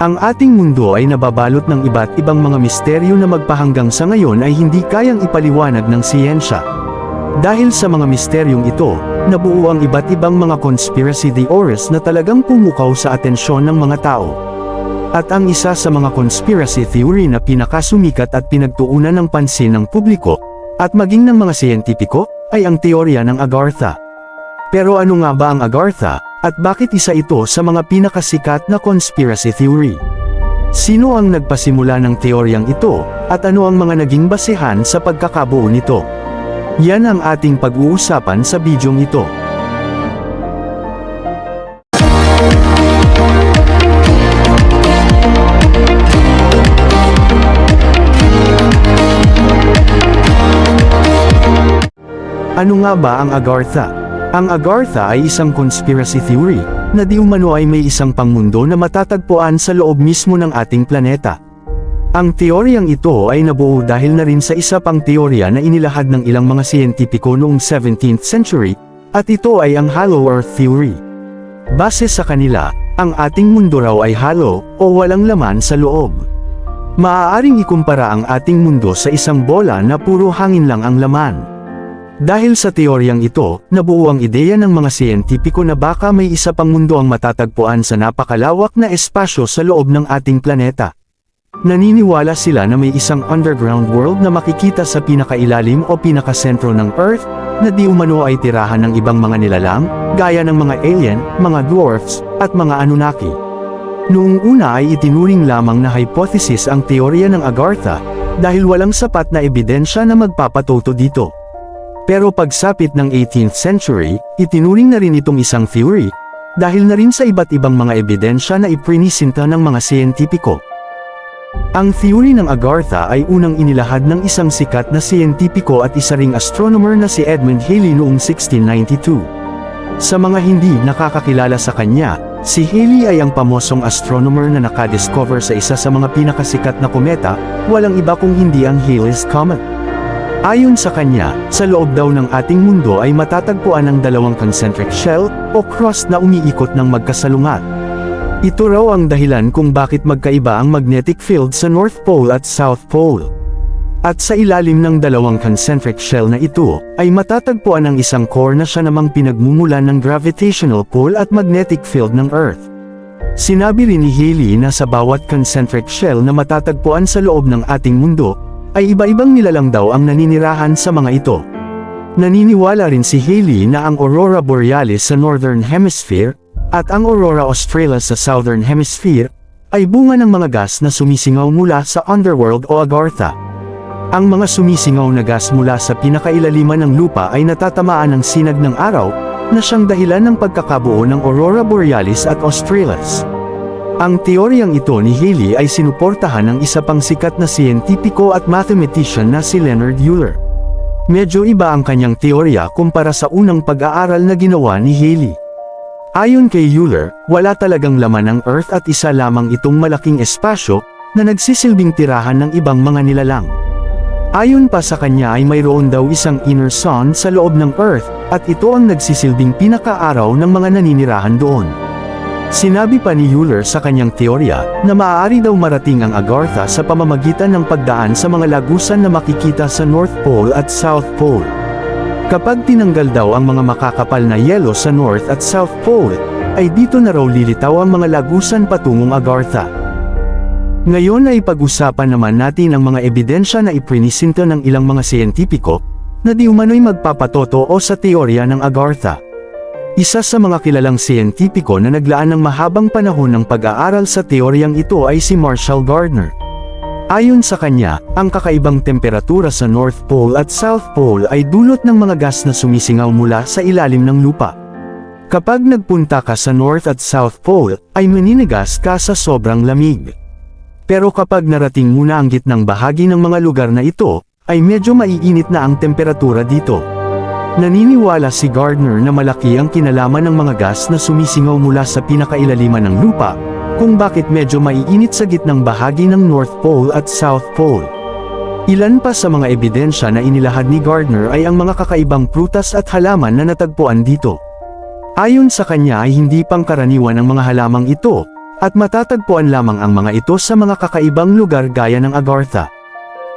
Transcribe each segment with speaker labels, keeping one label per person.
Speaker 1: Ang ating mundo ay nababalot ng iba't ibang mga misteryo na magpahanggang sa ngayon ay hindi kayang ipaliwanag ng siyensya. Dahil sa mga misteryong ito, nabuo ang iba't ibang mga conspiracy theories na talagang pumukaw sa atensyon ng mga tao. At ang isa sa mga conspiracy theory na pinakasumikat at pinagtuunan ng pansin ng publiko, at maging ng mga siyentipiko, ay ang teorya ng Agartha. Pero ano nga ba ang Agartha, at bakit isa ito sa mga pinakasikat na conspiracy theory? Sino ang nagpasimula ng teoryang ito, at ano ang mga naging basehan sa pagkakabuo nito? Yan ang ating pag-uusapan sa bidyong ito. Ano nga ba ang Agartha? Ang Agartha ay isang conspiracy theory, na di umano ay may isang pangmundo na matatagpuan sa loob mismo ng ating planeta. Ang teoryang ito ay nabuo dahil na rin sa isa pang teorya na inilahad ng ilang mga siyentipiko noong 17th century, at ito ay ang Hollow Earth Theory. Base sa kanila, ang ating mundo raw ay hollow, o walang laman sa loob. Maaaring ikumpara ang ating mundo sa isang bola na puro hangin lang ang laman. Dahil sa teoryang ito, nabuo ang ideya ng mga siyentipiko na baka may isa pang mundo ang matatagpuan sa napakalawak na espasyo sa loob ng ating planeta. Naniniwala sila na may isang underground world na makikita sa pinakailalim o pinakasentro ng Earth, na di umano ay tirahan ng ibang mga nilalang, gaya ng mga alien, mga dwarfs, at mga Anunnaki. Noong una ay itinuring lamang na hypothesis ang teorya ng Agartha, dahil walang sapat na ebidensya na magpapatoto dito. Pero pagsapit ng 18th century, itinuring na rin itong isang theory, dahil na rin sa iba't ibang mga ebidensya na iprinisinta ng mga siyentipiko. Ang theory ng Agartha ay unang inilahad ng isang sikat na siyentipiko at isa ring astronomer na si Edmund Halley noong 1692. Sa mga hindi nakakakilala sa kanya, si Halley ay ang pamosong astronomer na nakadiscover sa isa sa mga pinakasikat na kometa, walang iba kung hindi ang Halley's Comet. Ayon sa kanya, sa loob daw ng ating mundo ay matatagpuan ang dalawang concentric shell, o cross na umiikot ng magkasalungat. Ito raw ang dahilan kung bakit magkaiba ang magnetic field sa North Pole at South Pole. At sa ilalim ng dalawang concentric shell na ito, ay matatagpuan ang isang core na siya namang pinagmumulan ng gravitational pull at magnetic field ng Earth. Sinabi rin ni Halley na sa bawat concentric shell na matatagpuan sa loob ng ating mundo, ay iba-ibang nilalang daw ang naninirahan sa mga ito. Naniniwala rin si Halley na ang Aurora Borealis sa Northern Hemisphere, at ang Aurora Australis sa Southern Hemisphere, ay bunga ng mga gas na sumisingaw mula sa underworld o Agartha. Ang mga sumisingaw na gas mula sa pinakailaliman ng lupa ay natatamaan ng sinag ng araw, na siyang dahilan ng pagkakabuo ng Aurora Borealis at Australis. Ang teoryang ito ni Halley ay sinuportahan ng isa pang sikat na siyentipiko at mathematician na si Leonard Euler. Medyo iba ang kanyang teorya kumpara sa unang pag-aaral na ginawa ni Halley. Ayon kay Euler, wala talagang laman ang Earth at isa lamang itong malaking espasyo, na nagsisilbing tirahan ng ibang mga nilalang. Ayon pa sa kanya ay mayroon daw isang inner sun sa loob ng Earth, at ito ang nagsisilbing pinakaaraw ng mga naninirahan doon. Sinabi pa ni Euler sa kanyang teorya, na maaari daw marating ang Agartha sa pamamagitan ng pagdaan sa mga lagusan na makikita sa North Pole at South Pole. Kapag tinanggal daw ang mga makakapal na yelo sa North at South Pole, ay dito na raw lilitaw ang mga lagusan patungong Agartha. Ngayon ay pag-usapan naman natin ang mga ebidensya na iprinisinta ng ilang mga siyentipiko, na di umano'y magpapatoto o sa teorya ng Agartha. Isa sa mga kilalang siyentipiko na naglaan ng mahabang panahon ng pag-aaral sa teoryang ito ay si Marshall Gardner. Ayon sa kanya, ang kakaibang temperatura sa North Pole at South Pole ay dulot ng mga gas na sumisingaw mula sa ilalim ng lupa. Kapag nagpunta ka sa North at South Pole, ay maninigas ka sa sobrang lamig. Pero kapag narating mo na ang gitnang bahagi ng mga lugar na ito, ay medyo maiinit na ang temperatura dito. Naniniwala si Gardner na malaki ang kinalaman ng mga gas na sumisingaw mula sa pinakailaliman ng lupa, kung bakit medyo maiinit sa gitnang bahagi ng North Pole at South Pole. Ilan pa sa mga ebidensya na inilahad ni Gardner ay ang mga kakaibang prutas at halaman na natagpuan dito. Ayon sa kanya ay hindi pangkaraniwan ang mga halamang ito, At matatagpuan lamang ang mga ito sa mga kakaibang lugar gaya ng Agartha.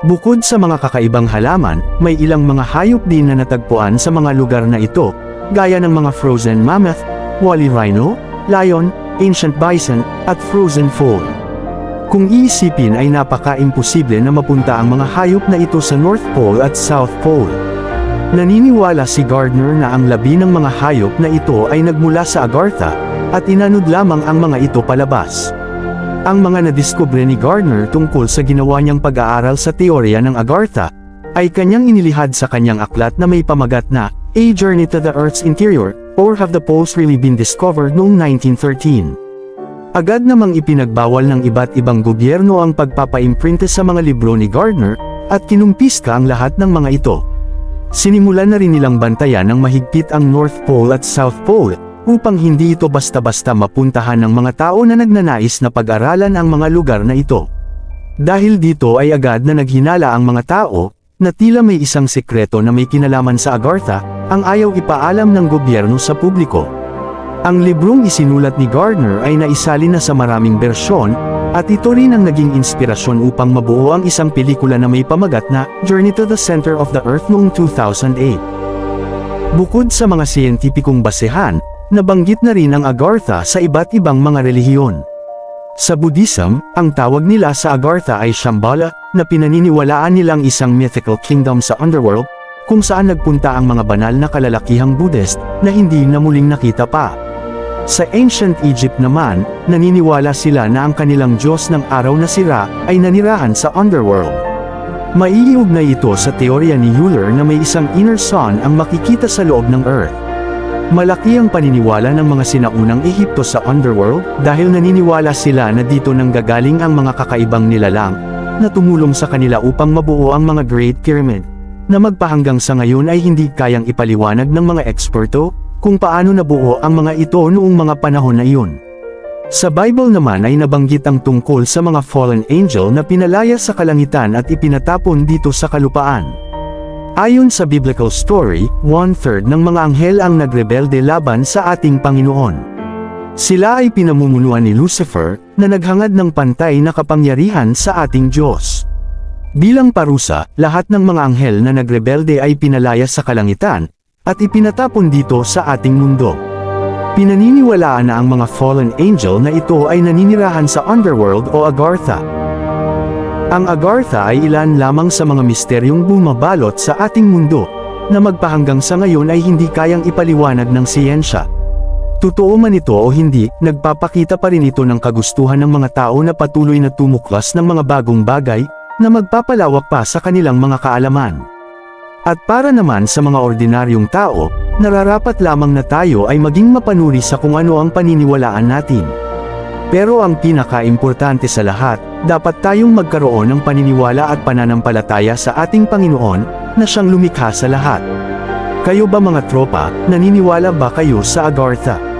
Speaker 1: Bukod sa mga kakaibang halaman, may ilang mga hayop din na natagpuan sa mga lugar na ito, gaya ng mga frozen mammoth, woolly rhino, lion, ancient bison, at frozen foal. Kung iisipin ay napaka-imposible na mapunta ang mga hayop na ito sa North Pole at South Pole. Naniniwala si Gardner na ang labi ng mga hayop na ito ay nagmula sa Agartha, at inanod lamang ang mga ito palabas. Ang mga nadiskubre ni Gardner tungkol sa ginawa niyang pag-aaral sa teorya ng Agartha, ay kanyang inilihad sa kanyang aklat na may pamagat na A Journey to the Earth's Interior, or Have the Poles Really Been Discovered noong 1913. Agad namang ipinagbawal ng iba't ibang gobyerno ang pagpapa-imprinte sa mga libro ni Gardner, at kinumpiska ang lahat ng mga ito. Sinimulan na rin nilang bantayan ng mahigpit ang North Pole at South Pole, upang hindi ito basta-basta mapuntahan ng mga tao na nagnanais na pag-aralan ang mga lugar na ito. Dahil dito ay agad na naghinala ang mga tao, na tila may isang sekreto na may kinalaman sa Agartha, ang ayaw ipaalam ng gobyerno sa publiko. Ang librong isinulat ni Gardner ay naisali na sa maraming bersyon, at ito rin ang naging inspirasyon upang mabuo ang isang pelikula na may pamagat na Journey to the Center of the Earth noong 2008. Bukod sa mga siyentipikong basehan, nabanggit na rin ang Agartha sa iba't ibang mga relihiyon. Sa Buddhism, ang tawag nila sa Agartha ay Shambhala, na pinaniniwalaan nilang isang mythical kingdom sa underworld, kung saan nagpunta ang mga banal na kalalakihang Buddhist, na hindi na muling nakita pa. Sa ancient Egypt naman, naniniwala sila na ang kanilang Diyos ng araw na sira, ay nanirahan sa underworld. Maiiugnay ito sa teorya ni Euler na may isang inner sun ang makikita sa loob ng Earth. Malaki ang paniniwala ng mga sinaunang Ehipto sa underworld dahil naniniwala sila na dito nang gagaling ang mga kakaibang nilalang na tumulong sa kanila upang mabuo ang mga Great Pyramid na magpahanggang sa ngayon ay hindi kayang ipaliwanag ng mga eksperto kung paano nabuo ang mga ito noong mga panahon na iyon. Sa Bible naman ay nabanggit ang tungkol sa mga fallen angel na pinalaya sa kalangitan at ipinatapon dito sa kalupaan. Ayon sa biblical story, one-third ng mga anghel ang nagrebelde laban sa ating Panginoon. Sila ay pinamumunuan ni Lucifer, na naghangad ng pantay na kapangyarihan sa ating Diyos. Bilang parusa, lahat ng mga anghel na nagrebelde ay pinalaya sa kalangitan, at ipinatapon dito sa ating mundo. Pinaniniwalaan na ang mga fallen angel na ito ay naninirahan sa underworld o Agartha. Ang Agartha ay ilan lamang sa mga misteryong bumabalot sa ating mundo, na magpahanggang sa ngayon ay hindi kayang ipaliwanag ng siyensya. Totoo man ito o hindi, nagpapakita pa rin ito ng kagustuhan ng mga tao na patuloy na tumuklas ng mga bagong bagay, na magpapalawak pa sa kanilang mga kaalaman. At para naman sa mga ordinaryong tao, nararapat lamang na tayo ay maging mapanuri sa kung ano ang paniniwalaan natin. Pero ang pinaka-importante sa lahat, dapat tayong magkaroon ng paniniwala at pananampalataya sa ating Panginoon, na siyang lumikha sa lahat. Kayo ba mga tropa, naniniwala ba kayo sa Agartha?